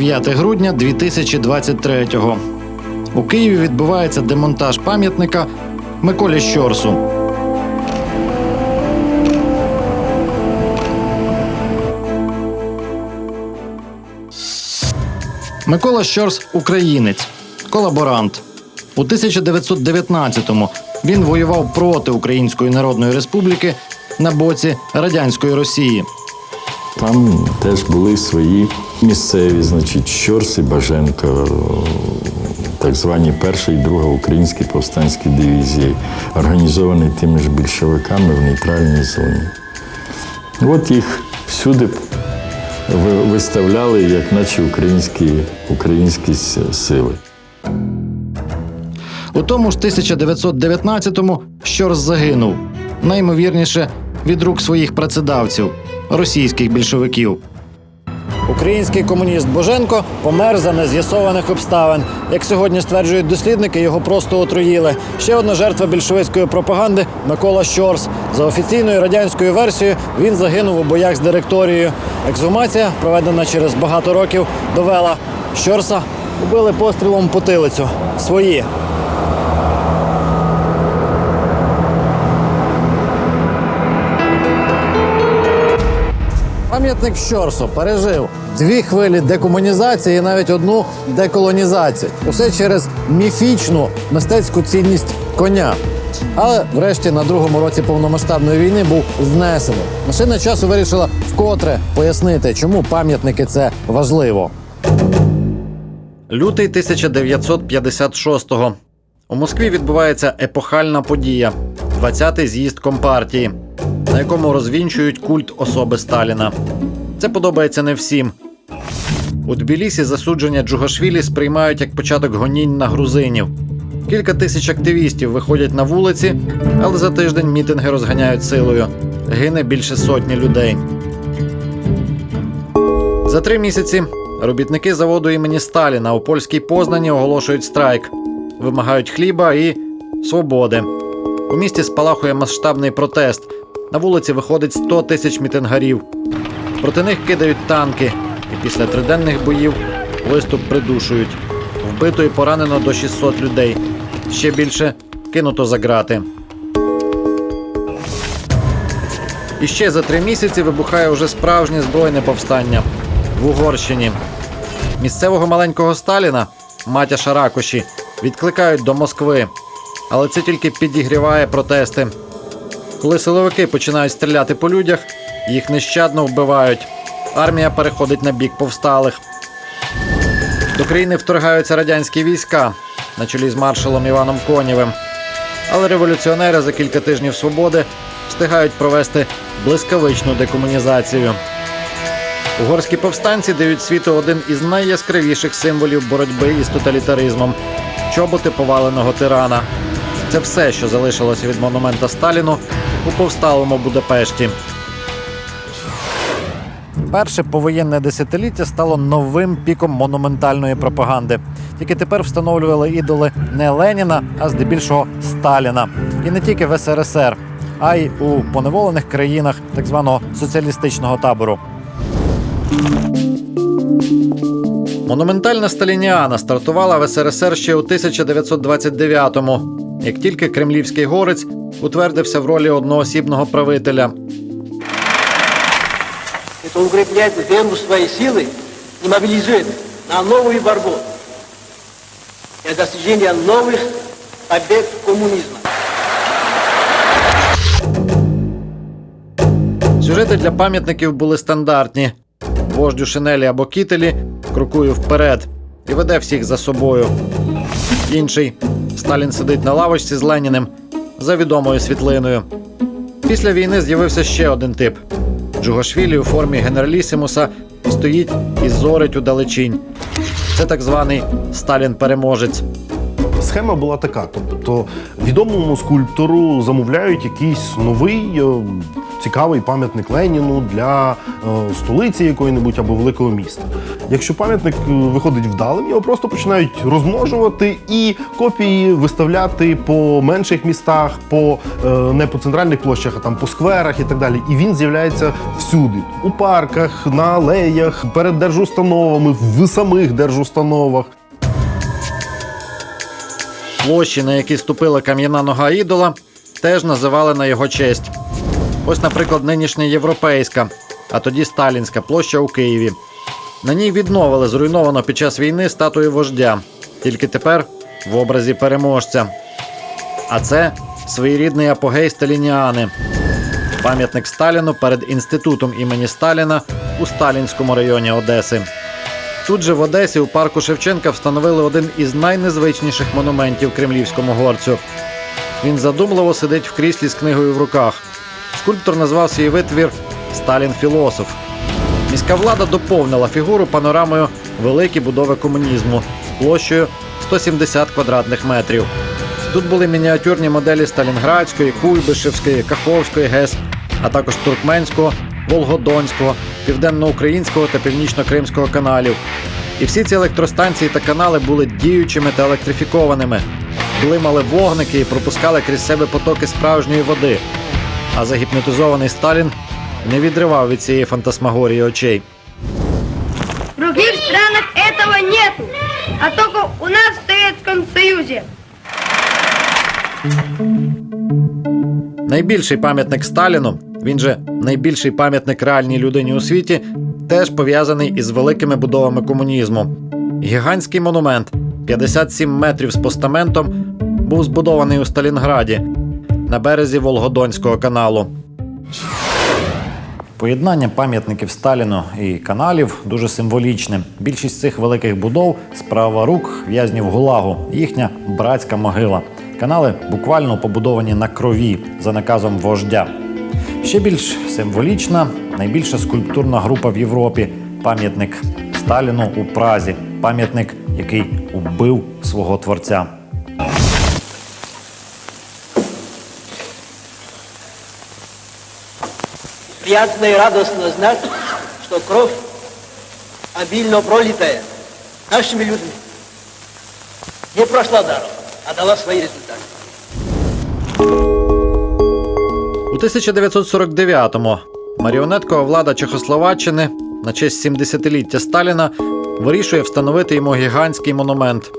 9 грудня 2023-го. У Києві відбувається демонтаж пам'ятника Миколі Щорсу. Микола Щорс українець, колаборант. У 1919-му він воював проти Української Народної Республіки на боці радянської Росії. Там теж були свої місцеві, значить, Щорс і Баженко, так звані перша і друга українські повстанські дивізії, організовані тими ж більшовиками в нейтральній зоні. От їх всюди виставляли, як наче українські, українські сили. У тому ж 1919-му Щорс загинув. Наймовірніше від рук своїх працедавців російських більшовиків. Український комуніст Боженко помер за нез'ясованих обставин. Як сьогодні стверджують дослідники, його просто отруїли. Ще одна жертва більшовицької пропаганди Микола Щорс. За офіційною радянською версією він загинув у боях з директорією. Ексгумація, проведена через багато років, довела Щорса убили пострілом потилицю. Свої. Пам'ятник Щорсу пережив дві хвилі декомунізації і навіть одну деколонізацію. Усе через міфічну мистецьку цінність коня. Але врешті на другому році повномасштабної війни був знесений. Машина часу вирішила вкотре пояснити, чому пам'ятники це важливо. Лютий 1956-го. У Москві відбувається епохальна подія 20-й з'їзд Компартії, на якому розвінчують культ особи Сталіна. Це подобається не всім. У Тбілісі засудження Джугашвілі сприймають як початок гонінь на грузинів. Кілька тисяч активістів виходять на вулиці, але за тиждень мітинги розганяють силою. Гине більше сотні людей. За три місяці робітники заводу імені Сталіна у польській Познані оголошують страйк, вимагають хліба і свободи. У місті спалахує масштабний протест. На вулиці виходить 100 тисяч мітингарів. Проти них кидають танки, і після триденних боїв виступ придушують. Вбито і поранено до 600 людей. Ще більше кинуто за грати. І ще за три місяці вибухає уже справжнє збройне повстання в Угорщині. Місцевого маленького Сталіна, Матяша Ракоші, відкликають до Москви. Але це тільки підігріває протести. Коли силовики починають стріляти по людях, їх нещадно вбивають. Армія переходить на бік повсталих. До країни вторгаються радянські війська на чолі з маршалом Іваном Конєвим. Але революціонери за кілька тижнів свободи встигають провести блискавичну декомунізацію. Угорські повстанці дають світу один із найяскравіших символів боротьби із тоталітаризмом чоботи поваленого тирана. Це все, що залишилося від монумента Сталіну у повсталому Будапешті. Перше повоєнне десятиліття стало новим піком монументальної пропаганди. Тільки тепер встановлювали ідоли не Леніна, а здебільшого Сталіна. І не тільки в СРСР, а й у поневолених країнах так званого соціалістичного табору. Монументальна сталініана стартувала в СРСР ще у 1929-му, як тільки кремлівський горець утвердився в ролі одноосібного правителя. Это укрепляет веру в свои силы и мобилизует на новую борьбу для достижения новых побед коммунизма. Сюжети для пам'ятників були стандартні: вождю шинелі або кітелі крокує вперед і веде всіх за собою. Інший Сталін сидить на лавочці з Леніним за відомою світлиною. Після війни з'явився ще один тип. Джугашвілі у формі генералісимуса стоїть і зорить у далечінь. Це так званий Сталін-переможець. Схема була така: тобто відомому скульптору замовляють якийсь новий е, цікавий пам'ятник Леніну для е, столиці якої-небудь або великого міста. Якщо пам'ятник е, виходить вдалим, його просто починають розмножувати і копії виставляти по менших містах, по е, не по центральних площах, а там по скверах і так далі. І він з'являється всюди: у парках, на алеях, перед держустановами, в самих держустановах. Площі, на які ступила кам'яна нога ідола, теж називали на його честь. Ось, наприклад, нинішня європейська, а тоді сталінська площа у Києві. На ній відновили зруйновано під час війни статую вождя, тільки тепер в образі переможця. А це своєрідний апогей сталініани. Пам'ятник Сталіну перед інститутом імені Сталіна у Сталінському районі Одеси. Тут же в Одесі у парку Шевченка встановили один із найнезвичніших монументів кремлівському горцю. Він задумливо сидить в кріслі з книгою в руках. Скульптор назвав свій витвір Сталін філософ. Міська влада доповнила фігуру панорамою великі будови комунізму площею 170 квадратних метрів. Тут були мініатюрні моделі Сталінградської, Куйбишевської, Каховської ГЕС, а також туркменського, Волгодонського, південноукраїнського та північно-кримського каналів. І всі ці електростанції та канали були діючими та електрифікованими, блимали вогники і пропускали крізь себе потоки справжньої води. А загіпнотизований Сталін не відривав від цієї фантасмагорії очей. Других странах этого нету, а только у нас в Советском Союзе. Найбільший пам'ятник Сталіну, він же найбільший пам'ятник реальній людині у світі, теж пов'язаний із великими будовами комунізму. Гігантський монумент 57 метрів з постаментом був збудований у Сталінграді на березі Волгодонського каналу. Поєднання пам'ятників Сталіну і каналів дуже символічне. Більшість цих великих будов справа рук в'язнів Гулагу, їхня братська могила. Канали буквально побудовані на крові за наказом вождя. Ще більш символічна, найбільша скульптурна група в Європі пам'ятник Сталіну у Празі, пам'ятник, який убив свого творця. Приятно и радостно знать, что кровь, обильно пролитая нашими людьми, не прошла даром, а дала свои результаты. У 1949-му маріонеткова влада Чехословаччини на честь 70-ліття Сталіна вирішує встановити йому гігантський монумент.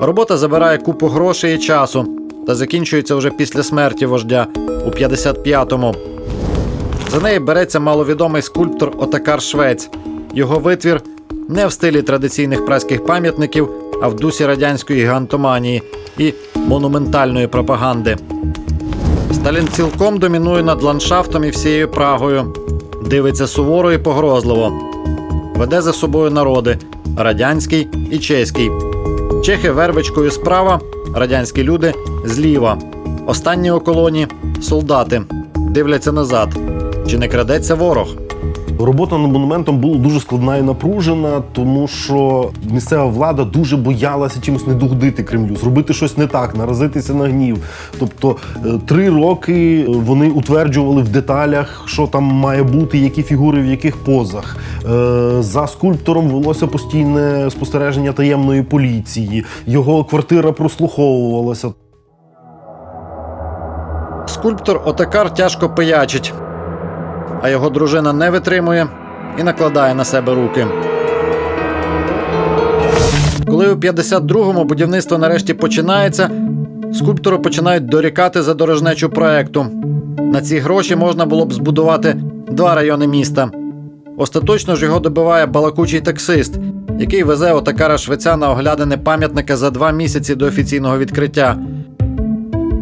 Робота забирає купу грошей і часу та закінчується вже після смерті вождя у 55-му. За неї береться маловідомий скульптор Отакар Швець. Його витвір не в стилі традиційних праських пам'ятників, а в дусі радянської гігантоманії і монументальної пропаганди. Сталін цілком домінує над ландшафтом і всією Прагою. Дивиться суворо і погрозливо. Веде за собою народи радянський і чеський. Чехи вервичкою справа, радянські люди зліва. Останні у колоні солдати дивляться назад. Чи не крадеться ворог? Робота над монументом була дуже складна і напружена, тому що місцева влада дуже боялася чимось не догодити Кремлю, зробити щось не так, наразитися на гнів. Тобто е, три роки вони утверджували в деталях, що там має бути, які фігури в яких позах. Е, За скульптором велося постійне спостереження таємної поліції. Його квартира прослуховувалася. Скульптор Отакар тяжко пиячить, а його дружина не витримує і накладає на себе руки. Коли у 52-му будівництво нарешті починається, скульптору починають дорікати за дорожнечу проекту. На ці гроші можна було б збудувати два райони міста. Остаточно ж його добиває балакучий таксист, який везе Отакара Швеця на оглядини пам'ятника за два місяці до офіційного відкриття.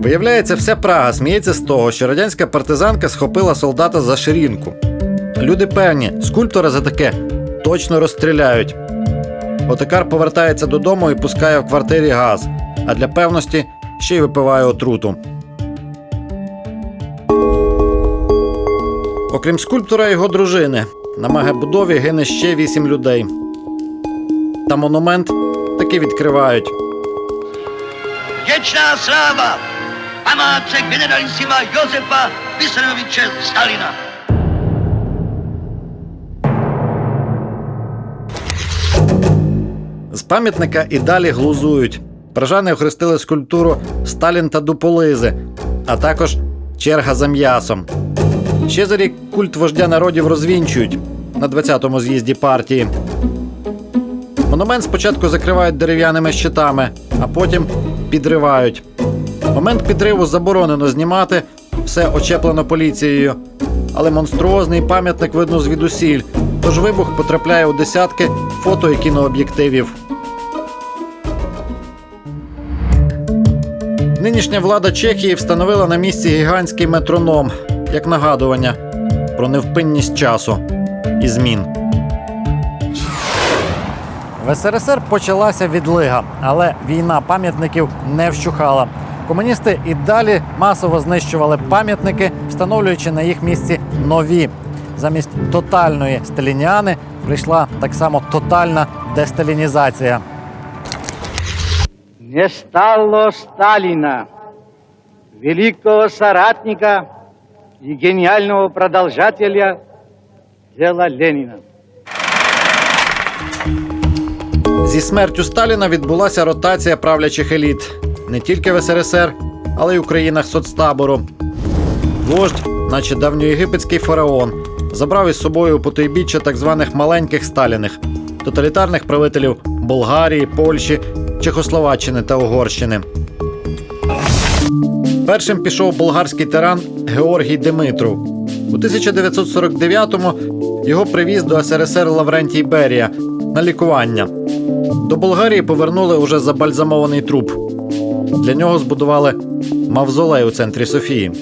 Виявляється, вся Прага сміється з того, що радянська партизанка схопила солдата за ширинку. Люди певні, скульптора за таке точно розстріляють. Отакар повертається додому і пускає в квартирі газ, а для певності ще й випиває отруту. Окрім скульптора його дружини, на мегабудові гине ще вісім людей. Та монумент таки відкривають. Wieczna sława! Památce generalissima Józefa Виссарионовича Сталина. З пам'ятника і далі глузують. Пражани охрестили скульптуру Сталін та Дуполизи, а також черга за м'ясом. Ще за рік культ вождя народів розвінчують на 20-му з'їзді партії. Монумент спочатку закривають дерев'яними щитами, а потім підривають. Момент підриву заборонено знімати, все очеплено поліцією. Але монструозний пам'ятник видно звідусіль, тож вибух потрапляє у десятки фото і кінооб'єктивів. Нинішня влада Чехії встановила на місці гігантський метроном як нагадування про невпинність часу і змін. В СРСР почалася відлига, але війна пам'ятників не вщухала. Комуністи і далі масово знищували пам'ятники, встановлюючи на їх місці нові. Замість тотальної сталініани прийшла так само тотальна десталінізація. Не стало Сталина, великого соратника и гениального продолжателя дела Ленина. Зі смертю Сталіна відбулася ротація правлячих еліт не тільки в СРСР, але й у країнах соцтабору. Вождь, наче давньоєгипетський фараон, забрав із собою потойбіччя так званих маленьких Сталіних, тоталітарних правителів Болгарії, Польщі, Чехословаччини та Угорщини. Першим пішов болгарський тиран Георгій Димитров. У 1949-му його привіз до СРСР Лаврентій Берія на лікування. До Болгарії повернули уже забальзамований труп. Для нього збудували мавзолей у центрі Софії.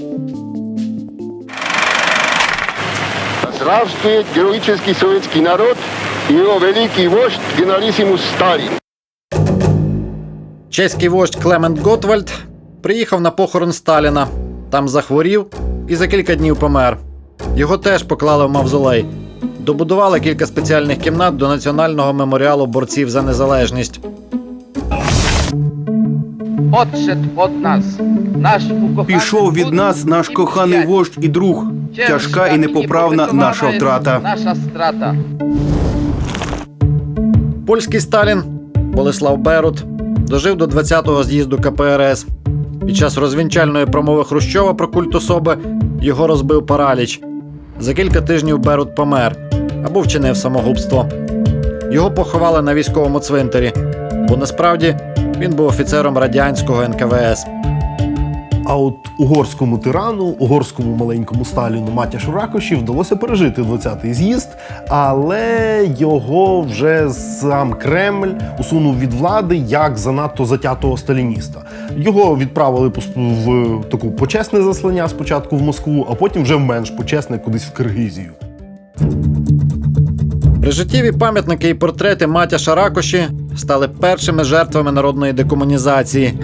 Здравствует героический советский народ и его великий вождь генералиссимус Сталин. Чеський вождь Клемент Готвальд приїхав на похорон Сталіна. Там захворів і за кілька днів помер. Його теж поклали в мавзолей. Добудували кілька спеціальних кімнат до національного меморіалу борців за незалежність. Odszedł od nas nasz ukochany Пішов від нас наш коханий вождь і друг. Тяжка і непоправна наша втрата. Наша страта. Польський Сталін Болеслав Берут дожив до 20-го з'їзду КПРС. Під час розвінчальної промови Хрущова про культ особи його розбив параліч. За кілька тижнів Берут помер або вчинив самогубство. Його поховали на військовому цвинтарі, бо насправді він був офіцером радянського НКВС. А от угорському тирану, угорському маленькому Сталіну Матяшу Ракоші вдалося пережити 20-й з'їзд, але його вже сам Кремль усунув від влади як занадто затятого сталініста. Його відправили в таку почесне заслання спочатку в Москву, а потім вже в менш почесне кудись в Киргизію. Прижиттєві пам'ятники і портрети Матяша Ракоші стали першими жертвами народної декомунізації.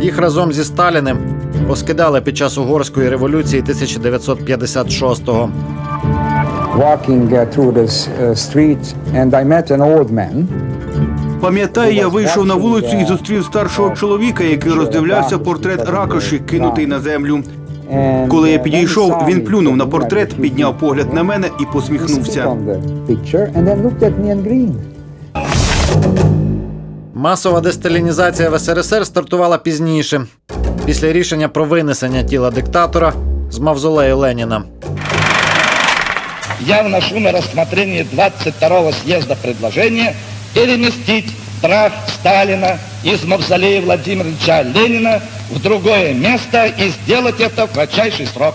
Їх разом зі Сталіним поскидали під час угорської революції 1956-го. walking uh, uh, street and I met an old man. Пам'ятаю, я вийшов на вулицю і зустрів старшого чоловіка, який роздивлявся портрет ракоші, кинутий на землю. Коли я підійшов, він плюнув на портрет, підняв погляд на мене і посміхнувся. Масова десталінізація в СРСР стартувала пізніше, після рішення про винесення тіла диктатора з мавзолею Леніна. Я вношу на рассмотрение 22-го съезда предложение переместить прах Сталина из мавзолея Владимира Ильича Ленина в другое место и сделать это в кратчайший срок.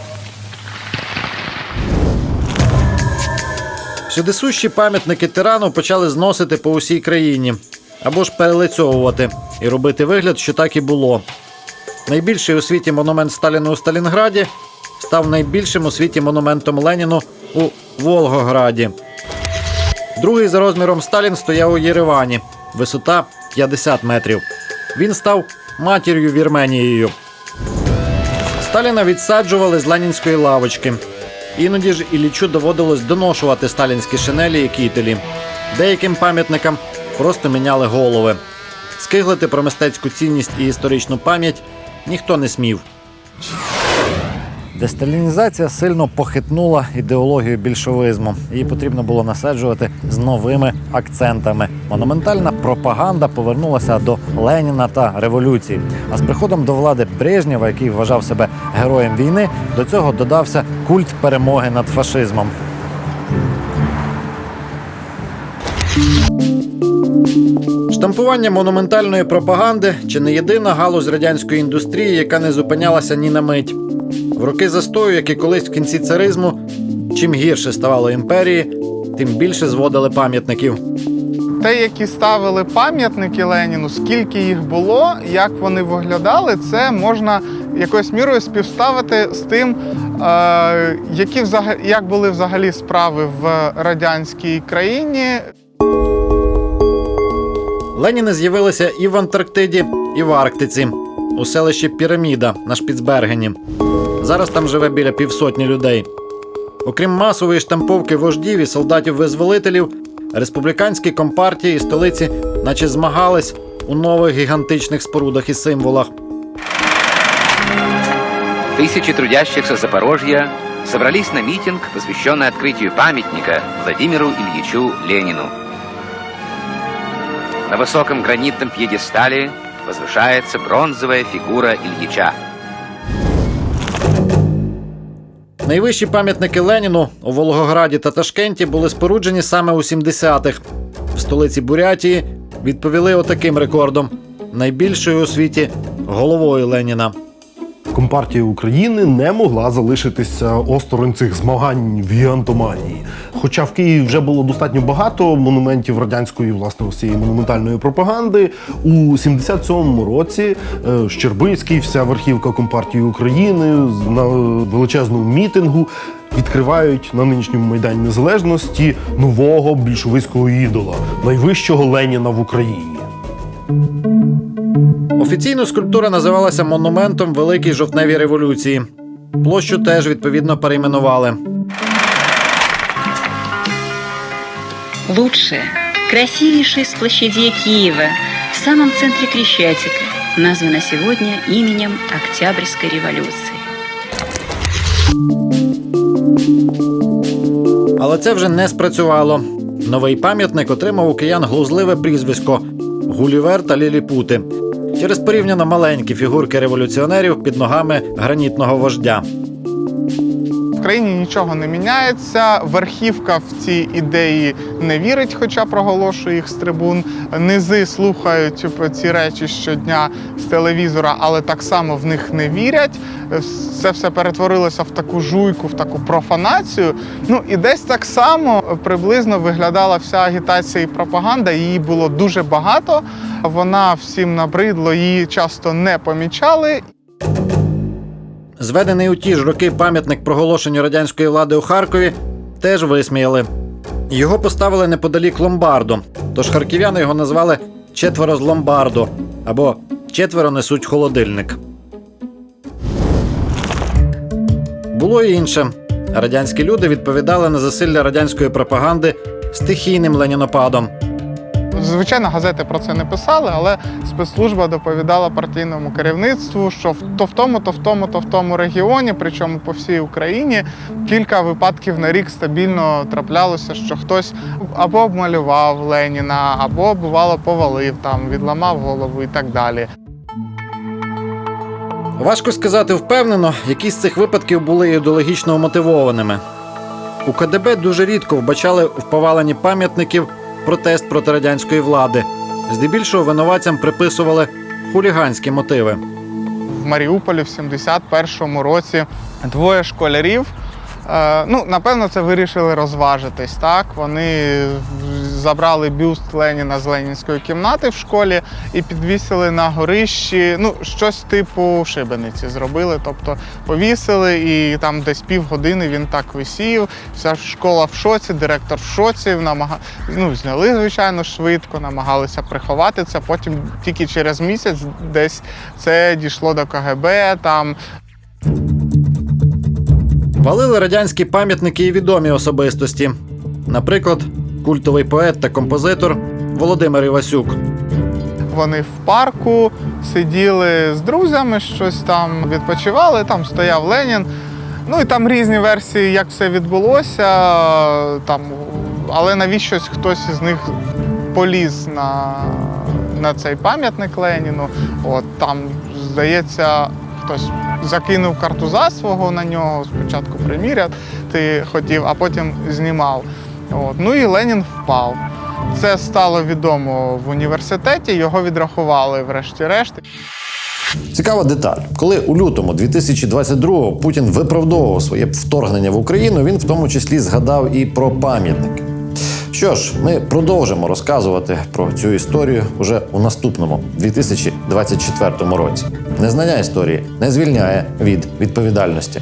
Сюдисущі пам'ятники тирану почали зносити по усій країні або ж перелицьовувати і робити вигляд, що так і було. Найбільший у світі монумент Сталіну у Сталінграді став найбільшим у світі монументом Леніну у Волгограді. Другий за розміром Сталін стояв у Єревані, висота 50 метрів. Він став матір'ю Вірменією. Сталіна відсаджували з ленінської лавочки. Іноді ж Іллічу доводилось доношувати сталінські шинелі і кітелі. Деяким пам'ятникам просто міняли голови. Скиглити про мистецьку цінність і історичну пам'ять ніхто не смів. Десталінізація сильно похитнула ідеологію більшовизму. Її потрібно було насаджувати з новими акцентами. Монументальна пропаганда повернулася до Леніна та революції. А з приходом до влади Брежнєва, який вважав себе героєм війни, до цього додався культ перемоги над фашизмом. Штампування монументальної пропаганди чи не єдина галузь радянської індустрії, яка не зупинялася ні на мить. В роки застою, як і колись в кінці царизму, чим гірше ставало імперії, тим більше зводили пам'ятників. Те, які ставили пам'ятники Леніну, скільки їх було, як вони виглядали, це можна якоюсь мірою співставити з тим, е, які як були взагалі справи в радянській країні. Леніни з'явилися і в Антарктиді, і в Арктиці, у селищі Піраміда на Шпіцбергені. Зараз там живе біля півсотні людей. Окрім масової штамповки вождів і солдатів-визволителів, республіканські компартії і столиці, наче змагались у нових гігантичних спорудах і символах. Тысячи трудящихся Запорожья собрались на митинг, посвященный открытию памятника Владимиру Ильичу Ленину. На высоком гранитном пьедестале возвышается бронзовая фигура Ильича. Найвищі пам'ятники Леніну у Волгограді та Ташкенті були споруджені саме у 70-х. В столиці Бурятії відповіли отаким рекордом: найбільшою у світі головою Леніна. Компартія України не могла залишитися осторонь цих змагань в гігантоманії. Хоча в Києві вже було достатньо багато монументів радянської власне ось цієї монументальної пропаганди. У 77-му році е, Щербицький, вся верхівка Компартії України на величезному мітингу відкривають на нинішньому майдані незалежності нового більшовицького ідола, найвищого Леніна в Україні. Офіційно скульптура називалася монументом Великій жовтневій революції. Площу теж відповідно перейменували. Лучшая, красивейшая из площадей Киева, в самом центре Крещатика, названа сегодня именем Октябрьской революции. Але це вже не спрацювало. Новий пам'ятник отримав у киян глузливе прізвисько Гулівер та Ліліпути через порівняно маленькі фігурки революціонерів під ногами гранітного вождя. Країні нічого не міняється. Верхівка в ці ідеї не вірить, хоча проголошує їх з трибун. Низи слухають про ці речі щодня з телевізора, але так само в них не вірять. Це все перетворилося в таку жуйку, в таку профанацію. Ну і десь так само приблизно виглядала вся агітація і пропаганда. Її було дуже багато. Вона всім набридло, її часто не помічали. Зведений у ті ж роки пам'ятник проголошенню радянської влади у Харкові теж висміяли. Його поставили неподалік ломбарду, тож харків'яни його назвали четверо з ломбарду або четверо несуть холодильник. Було і інше. Радянські люди відповідали на засилля радянської пропаганди стихійним ленінопадом. Звичайно, газети про це не писали, але спецслужба доповідала партійному керівництву, що то в тому, то в тому, то в тому регіоні, причому по всій Україні, кілька випадків на рік стабільно траплялося, що хтось або обмалював Леніна, або бувало повалив там, відламав голову і так далі. Важко сказати впевнено, які з цих випадків були ідеологічно мотивованими. У КДБ дуже рідко вбачали в поваленні пам'ятників протест проти радянської влади. Здебільшого винуватцям приписували хуліганські мотиви. в Маріуполі в 71-му році двоє школярів. е, Ну, напевно, це вирішили розважитись. Так, вони забрали бюст Леніна з Ленінської кімнати в школі і підвісили на горищі. Ну, щось типу шибениці зробили. Тобто повісили, і там десь півгодини він так висів. Вся школа в шоці, директор в шоці. Намага... Ну, зняли, звичайно, швидко, намагалися приховати це. Потім тільки через місяць десь це дійшло до КГБ. Там Валили радянські пам'ятники і відомі особистості. Наприклад, культовий поет та композитор Володимир Івасюк. вони в парку сиділи з друзями, щось там відпочивали. Там стояв Ленін. Ну і там різні версії, як все відбулося. Там, але навіщось хтось із них поліз на, на цей пам'ятник Леніну. От там, здається, хтось закинув картуза свого на нього, спочатку приміряти хотів, а потім знімав. От. Ну і Ленін впав. Це стало відомо в університеті, його відрахували врешті-решт. Цікава деталь. Коли у лютому 2022-го Путін виправдовував своє вторгнення в Україну, він в тому числі згадав і про пам'ятники. Що ж, ми продовжимо розказувати про цю історію уже у наступному 2024 році. Незнання історії не звільняє від відповідальності.